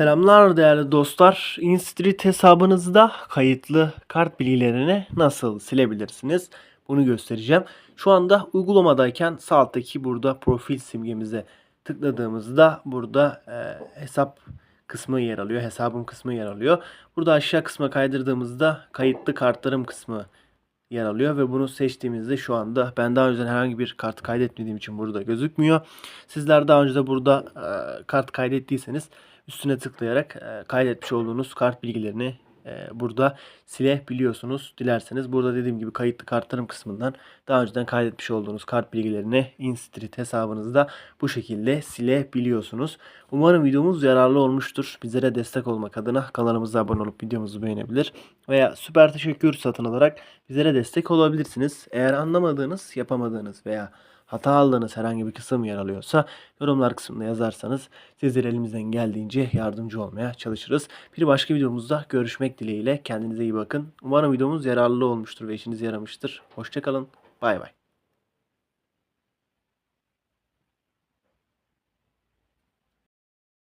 Selamlar değerli dostlar. InStreet hesabınızda kayıtlı kart bilgilerini nasıl silebilirsiniz? Bunu göstereceğim. Şu anda uygulamadayken sağ alttaki burada profil simgemize tıkladığımızda burada e, hesap kısmı yer alıyor. Hesabım kısmı yer alıyor. Burada aşağı kısma kaydırdığımızda kayıtlı kartlarım kısmı yer alıyor ve bunu seçtiğimizde şu anda ben daha önceden herhangi bir kart kaydetmediğim için burada gözükmüyor. Sizler daha önce de burada e, kart kaydettiyseniz üstüne tıklayarak e, kaydetmiş olduğunuz kart bilgilerini burada silebiliyorsunuz. Dilerseniz burada dediğim gibi kayıtlı kartlarım kısmından daha önceden kaydetmiş olduğunuz kart bilgilerini InStreet hesabınızda bu şekilde silebiliyorsunuz. Umarım videomuz yararlı olmuştur. Bizlere destek olmak adına kanalımıza abone olup videomuzu beğenebilir veya süper teşekkür satın alarak bizlere destek olabilirsiniz. Eğer anlamadığınız, yapamadığınız veya hata aldığınız herhangi bir kısım yer alıyorsa yorumlar kısmında yazarsanız sizlere elimizden geldiğince yardımcı olmaya çalışırız. Bir başka videomuzda görüşmek dileğiyle kendinize iyi bakın. Umarım videomuz yararlı olmuştur ve işinize yaramıştır. Hoşçakalın. Bay bay.